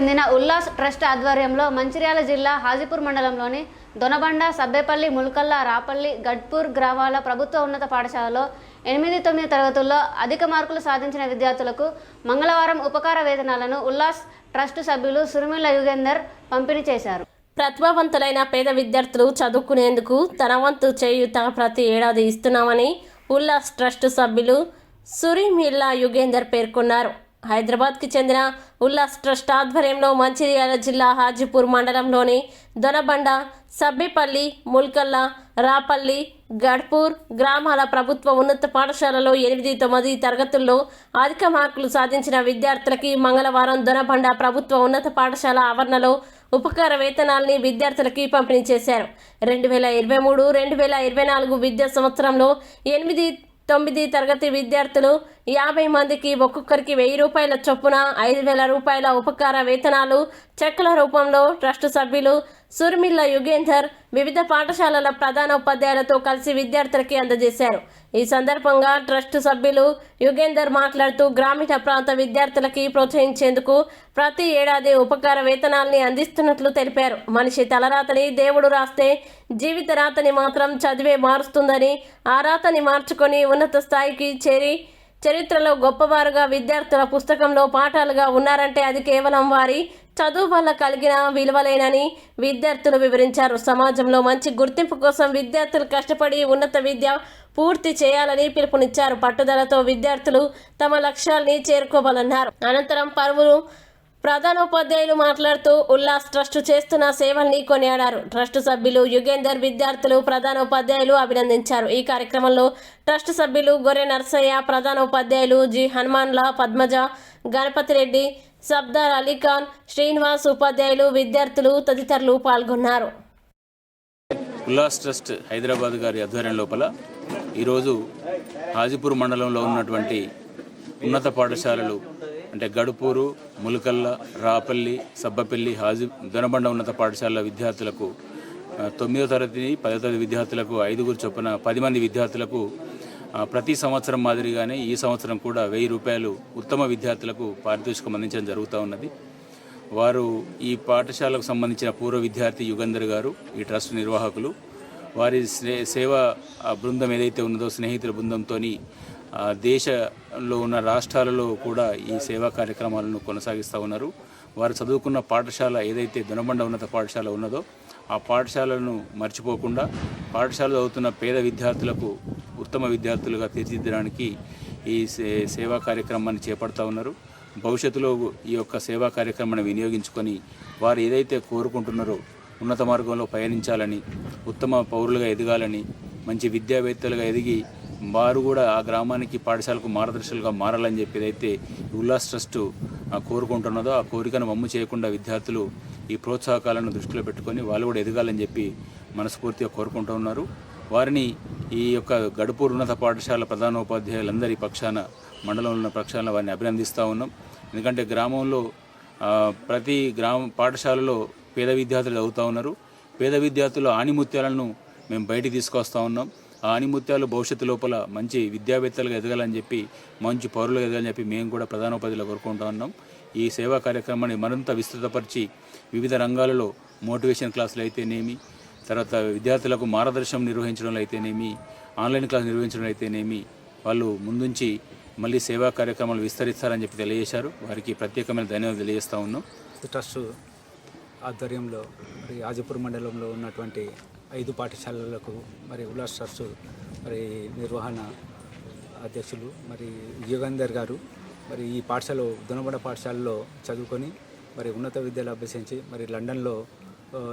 చెందిన ఉల్లాస్ ట్రస్ట్ ఆధ్వర్యంలో మంచిర్యాల జిల్లా హాజీపూర్ మండలంలోని దొనబండ సబ్బేపల్లి ముల్కల్ల రాపల్లి గడ్పూర్ గ్రామాల ప్రభుత్వ ఉన్నత పాఠశాలలో ఎనిమిది తొమ్మిది తరగతుల్లో అధిక మార్కులు సాధించిన విద్యార్థులకు మంగళవారం ఉపకార వేతనాలను ఉల్లాస్ ట్రస్ట్ సభ్యులు సురుమిల యుగేందర్ పంపిణీ చేశారు. ప్రతిభావంతులైన పేద విద్యార్థులు చదువుకునేందుకు తన వంతు చేయూత ప్రతి ఏడాది ఇస్తున్నామని ఉల్లాస్ ట్రస్ట్ సభ్యులు సురిమిల్లా యుగేందర్ పేర్కొన్నారు. హైదరాబాద్కి చెందిన ఉల్లాస్ ట్రస్ట్ ఆధ్వర్యంలో మంచిర్యాల జిల్లా హాజీపూర్ మండలంలోని దొనబండ సబ్బిపల్లి ముల్కల్ల రాపల్లి గడ్పూర్ గ్రామాల ప్రభుత్వ ఉన్నత పాఠశాలలో ఎనిమిది తొమ్మిది తరగతుల్లో అధిక మార్కులు సాధించిన విద్యార్థులకి మంగళవారం దొనబండ ప్రభుత్వ ఉన్నత పాఠశాల ఆవరణలో ఉపకార వేతనాల్ని విద్యార్థులకి పంపిణీ చేశారు. రెండు వేల ఇరవై మూడు రెండు వేల ఇరవై నాలుగు విద్యా సంవత్సరంలో ఎనిమిది తొమ్మిది తరగతి విద్యార్థులు యాభై మందికి ఒక్కొక్కరికి వెయ్యి రూపాయల చొప్పున ఐదు వేల రూపాయల ఉపకార వేతనాలు చెక్కుల రూపంలో ట్రస్ట్ సభ్యులు సుర్మిల్ల యుగేందర్ వివిధ పాఠశాలల ప్రధానోపాధ్యాయులతో కలిసి విద్యార్థులకి అందజేశారు. ఈ సందర్భంగా ట్రస్ట్ సభ్యులు యుగేందర్ మాట్లాడుతూ గ్రామీణ ప్రాంత విద్యార్థులకి ప్రోత్సహించేందుకు ప్రతి ఏడాది ఉపకార వేతనాల్ని అందిస్తున్నట్లు తెలిపారు. మనిషి తలరాతని దేవుడు రాస్తే జీవిత రాతని మాత్రం చదివే మారుస్తుందని ఆ రాతని మార్చుకొని ఉన్నత స్థాయికి చేరి చరిత్రలో గొప్పవారుగా విద్యార్థుల పుస్తకంలో పాఠాలుగా ఉన్నారంటే అది కేవలం వారి చదువు వల్ల కలిగిన విలువలేనని విద్యార్థులు వివరించారు. సమాజంలో మంచి గుర్తింపు కోసం విద్యార్థులు కష్టపడి ఉన్నత విద్య పూర్తి చేయాలని పిలుపునిచ్చారు. పట్టుదలతో విద్యార్థులు తమ లక్ష్యాల్ని చేరుకోవాలన్నారు. అనంతరం పలువురు ప్రధానోపాధ్యాయులు మాట్లాడుతూ ఉల్లాస్ ట్రస్ట్ చేస్తున్న సేవల్ని కొనియాడారు. ట్రస్ట్ సభ్యులు యుగేందర్ విద్యార్థులు ప్రధానోపాధ్యాయులు అభినందించారు. ఈ కార్యక్రమంలో ట్రస్ట్ సభ్యులు గొర్రె నర్సయ్య ప్రధానోపాధ్యాయులు జి హనుమాన్ల పద్మజ గణపతి రెడ్డి సబ్దార్ అలీఖాన్ శ్రీనివాస్ ఉపాధ్యాయులు విద్యార్థులు తదితరులు పాల్గొన్నారు. ఉల్లాస్ ట్రస్ట్ హైదరాబాద్ గారి ఆధ్వర్యం లోపల ఈరోజు హాజీపూర్ మండలంలో ఉన్నటువంటి ఉన్నత పాఠశాలలు అంటే గడుపూరు ములకల్ల రాపల్లి సబ్బపల్లి హాజీ దొనబండ ఉన్నత పాఠశాల విద్యార్థులకు తొమ్మిదో తరగతి పదో తరగతి విద్యార్థులకు ఐదుగురు చొప్పున పది మంది విద్యార్థులకు ప్రతి సంవత్సరం మాదిరిగానే ఈ సంవత్సరం కూడా వెయ్యి రూపాయలు ఉత్తమ విద్యార్థులకు పారితోషికం అందించడం జరుగుతూ ఉన్నది. వారు ఈ పాఠశాలకు సంబంధించిన పూర్వ విద్యార్థి యుగంధర్ గారు ఈ ట్రస్ట్ నిర్వాహకులు. వారి స్నే సేవ బృందం ఏదైతే ఉన్నదో స్నేహితుల బృందంతో దేశంలో ఉన్న రాష్ట్రాలలో కూడా ఈ సేవా కార్యక్రమాలను కొనసాగిస్తూ ఉన్నారు. వారు చదువుకున్న పాఠశాల ఏదైతే దొనబండ ఉన్నత పాఠశాల ఉన్నదో ఆ పాఠశాలను మర్చిపోకుండా పాఠశాల చదువుతున్న పేద విద్యార్థులకు ఉత్తమ విద్యార్థులుగా తీర్చిదిద్దడానికి ఈ సే- సేవా కార్యక్రమాన్ని చేపడతా ఉన్నారు. భవిష్యత్తులో ఈ యొక్క సేవా కార్యక్రమాన్ని వినియోగించుకొని వారు ఏదైతే కోరుకుంటున్నారో ఉన్నత మార్గంలో పయనించాలని ఉత్తమ పౌరులుగా ఎదగాలని మంచి విద్యావేత్తలుగా ఎదిగి వారు కూడా ఆ గ్రామానికి పాఠశాలకు మార్గదర్శకులుగా మారాలని చెప్పి ఏదైతే ఉల్లాస్ ట్రస్ట్ కోరుకుంటున్నదో ఆ కోరికను వమ్ము చేయకుండా విద్యార్థులు ఈ ప్రోత్సాహకాలను దృష్టిలో పెట్టుకొని వాళ్ళు కూడా ఎదగాలని చెప్పి మనస్ఫూర్తిగా కోరుకుంటూ ఉన్నారు. వారిని ఈ యొక్క గడుపూరు ఉన్నత పాఠశాల ప్రధానోపాధ్యాయులందరి పక్షాన మండలంలో ఉన్న పక్షాన వారిని అభినందిస్తూ ఉన్నాం. ఎందుకంటే గ్రామంలో ప్రతి గ్రామ పాఠశాలలో పేద విద్యార్థులు చదువుతూ ఉన్నారు. పేద విద్యార్థుల ఆణిముత్యాలను మేము బయటికి తీసుకొస్తా ఉన్నాం. ఆణిముత్యాలు భవిష్యత్తు లోపల మంచి విద్యావేత్తలుగా ఎదగాలని చెప్పి మంచి పౌరులుగా ఎదగాలని చెప్పి మేము కూడా ప్రధానోపాధిలో కోరుకుంటా ఉన్నాం. ఈ సేవా కార్యక్రమాన్ని మరింత విస్తృతపరిచి వివిధ రంగాలలో మోటివేషన్ క్లాసులు అయితేనేమి తర్వాత విద్యార్థులకు మార్గదర్శనం నిర్వహించడంలో అయితేనేమి ఆన్లైన్ క్లాస్ నిర్వహించడం అయితేనేమి వాళ్ళు ముందుంచి మళ్ళీ సేవా కార్యక్రమాలు విస్తరిస్తారని చెప్పి తెలియజేశారు. వారికి ప్రత్యేకమైన ధన్యవాదాలు తెలియజేస్తా ఉన్నాం. ట్రస్ట్ ఆధ్వర్యంలో మరి ఆజపూర్ మండలంలో ఉన్నటువంటి ఐదు పాఠశాలలకు మరి ఉల్లాస్ ట్రస్ట్ మరి నిర్వహణ అధ్యక్షులు మరి యోగేందర్ గారు మరి ఈ పాఠశాల దునబడ పాఠశాలలో చదువుకొని మరి ఉన్నత విద్యలు అభ్యసించి మరి లండన్లో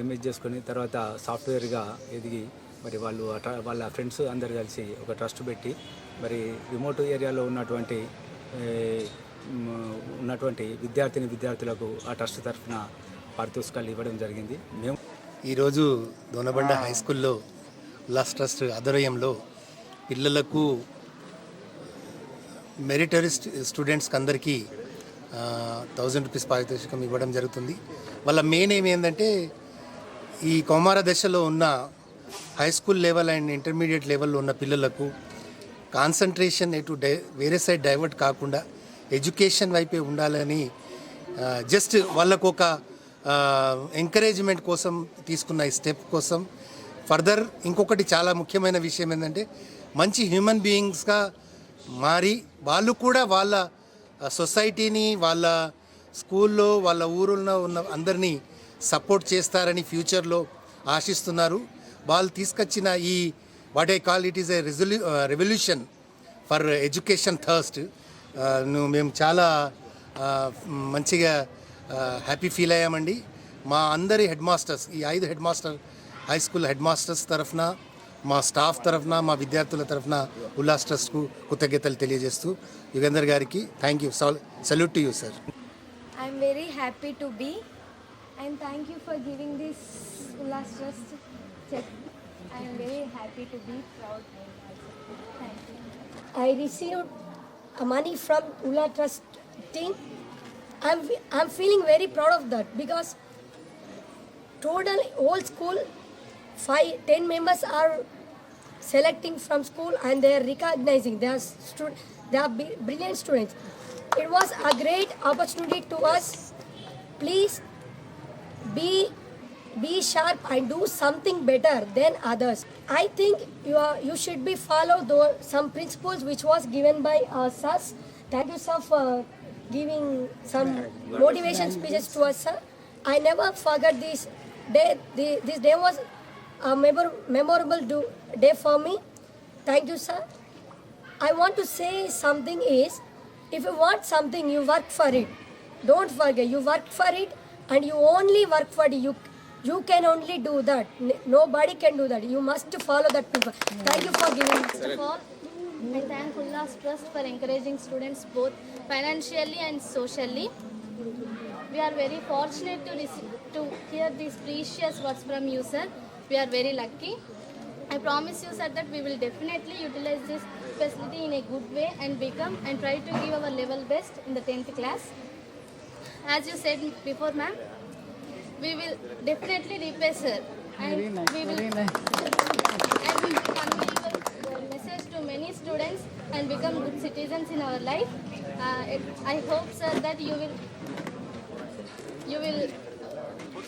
ఎంఎస్ చేసుకొని తర్వాత సాఫ్ట్వేర్గా ఎదిగి మరి వాళ్ళు వాళ్ళ ఫ్రెండ్స్ అందరు కలిసి ఒక ట్రస్ట్ పెట్టి మరి రిమోట్ ఏరియాలో ఉన్నటువంటి ఉన్నటువంటి విద్యార్థిని విద్యార్థులకు ఆ ట్రస్ట్ తరఫున పారితోషికాలు ఇవ్వడం జరిగింది. మేము ఈరోజు దోనబండ హై స్కూల్లో ఉల్లాస్ ట్రస్ట్ ఆధ్వర్యంలో పిల్లలకు మెరిటరీ స్టూడెంట్స్కి అందరికీ థౌజండ్ రూపీస్ పారితోషికం ఇవ్వడం జరుగుతుంది. వాళ్ళ మెయిన్ ఏమి ఏంటంటే ఈ కౌమార దశలో ఉన్న high school level and intermediate లెవెల్లో ఉన్న పిల్లలకు కాన్సన్ట్రేషన్ ఎటు డై వేరే సైడ్ డైవర్ట్ కాకుండా ఎడ్యుకేషన్ వైపే ఉండాలని జస్ట్ వాళ్ళకు ఒక ఎంకరేజ్మెంట్ కోసం తీసుకున్న ఈ స్టెప్ కోసం. ఫర్దర్ ఇంకొకటి చాలా ముఖ్యమైన విషయం ఏంటంటే మంచి హ్యూమన్ బీయింగ్స్గా మారి వాళ్ళు కూడా వాళ్ళ సొసైటీని వాళ్ళ స్కూల్లో వాళ్ళ ఊరులో ఉన్న అందరినీ సపోర్ట్ చేస్తారని ఫ్యూచర్లో ఆశిస్తున్నారు. వాళ్ళు తీసుకొచ్చిన ఈ what I call it is a రెజల్యూ revolution for education thirst మేము చాలా మంచిగా హ్యాపీ ఫీల్ అయ్యామండి. మా అందరి హెడ్ మాస్టర్స్ ఈ ఐదు head master high school head masters తరఫున మా స్టాఫ్ తరఫున మా విద్యార్థుల తరఫున ఉల్లాస్ ట్రస్ట్కు కృతజ్ఞతలు తెలియజేస్తూ యుగేందర్ గారికి thank you salute to you sir I'm very happy to be and thank you for giving this Ullas trust I'm very happy to be proud I receive money from Ulla trust team I'm, I'm feeling very proud of that because total whole school, five, ten members are selecting from school and they are recognizing they are, stu- they are bri- brilliant students. It was a great opportunity to us. Please be be sharp and do something better than others i think you are you should be follow the, some principles which was given by uh, us us thank you sir for giving some motivation speeches to us sir i never forget this day this day was uh, a memorable day for me thank you sir I want to say something is if you want something, you work for it. Don't forget, you work for it and you only work for it. You, you can only do that. Nobody can do that. You must follow that people. Thank you for giving. First I thank Ullas Trust for encouraging students both financially and socially. We are very fortunate to, receive, to hear these precious words from you, sir. We are very lucky. I promise you, sir, that we will definitely utilize this facility in a good way and become and try to give our level best in the 10th class. As you said before, ma'am, we will definitely repay, sir. And we will, and we and become good citizens in our life. Uh, it- I hope, sir, that you will you will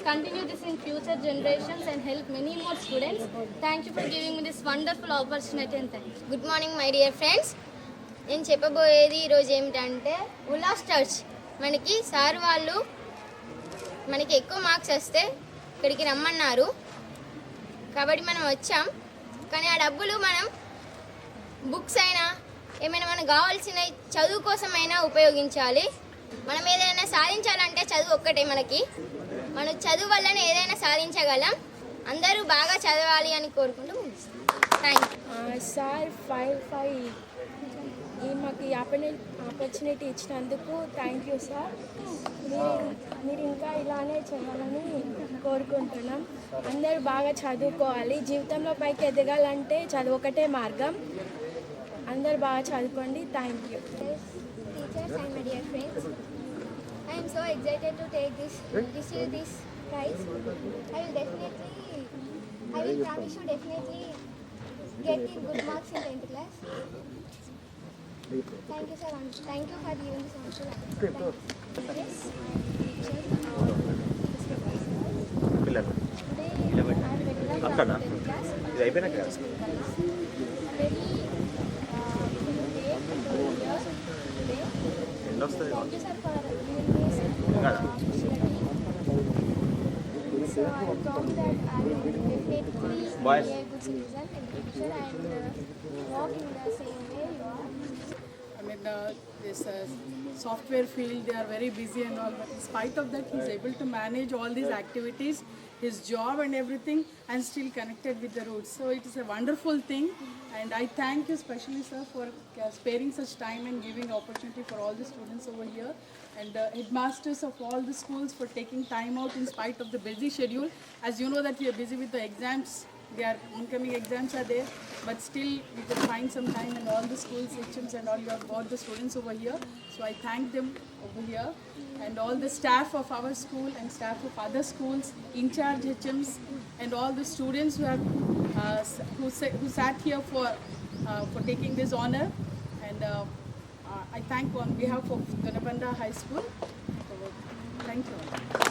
continue this in future generations and help many more students. Thank you for giving me this wonderful opportunity and thank you. Good morning, my dear friends. నేను చెప్పబోయేది ఈరోజు ఏమిటంటే Ullas church మనకి sir వాళ్ళు మనకి ఎక్కువ marks వస్తే ఇక్కడికి రమ్మన్నారు కాబట్టి మనం వచ్చాం కానీ ఆ డబ్బులు మనం బుక్స్ అయినా ఏమైనా మనకు కావాల్సిన చదువు కోసమైనా ఉపయోగించాలి. మనం ఏదైనా సాధించాలంటే చదువు ఒక్కటే మనకి. మన చదువు వల్లనే ఏదైనా సాధించగలం. అందరూ బాగా చదవాలి అని కోరుకుంటూ thank you sir five five. ఈ మాకు ఈ ఆపర్చునిటీ ఇచ్చినందుకు థ్యాంక్ యూ సార్. మీరు మీరు ఇంకా ఇలానే చేయాలని కోరుకుంటున్నాం. అందరూ బాగా చదువుకోవాలి. జీవితంలో పైకి ఎదగాలంటే చదువు ఒకటే మార్గం. అందరూ బాగా చదువుకోండి thank you Teachers and my dear friends, I am so excited to take this, receive this prize. I will definitely, I will promise you definitely get the good marks in 10th class. Thank you, sir. and Thank you for giving this opportunity. Yes, Promise that I will definitely a good in future and walk in the same way you are. I mean, uh, this uh, software field, they are very busy and all, but in spite of that, he's able to manage all these activities, his job and everything, and still connected with the roots. So it is a wonderful thing, and I thank you especially, sir, for uh, sparing such time and giving opportunity for all the students over here, and uh, headmasters of all the schools for taking time out in spite of the busy schedule. As you know that we are busy with the exams their incoming exams are there, but still we could find some time in all the schools, HMs and all you have the students over here. So I thank them over here and all the staff of our school and staff of other schools, in charge HMs and all the students who have uh, who, who sat here for uh, for taking this honor. And uh, uh, I thank on behalf of Ganabanda High School. Thank you.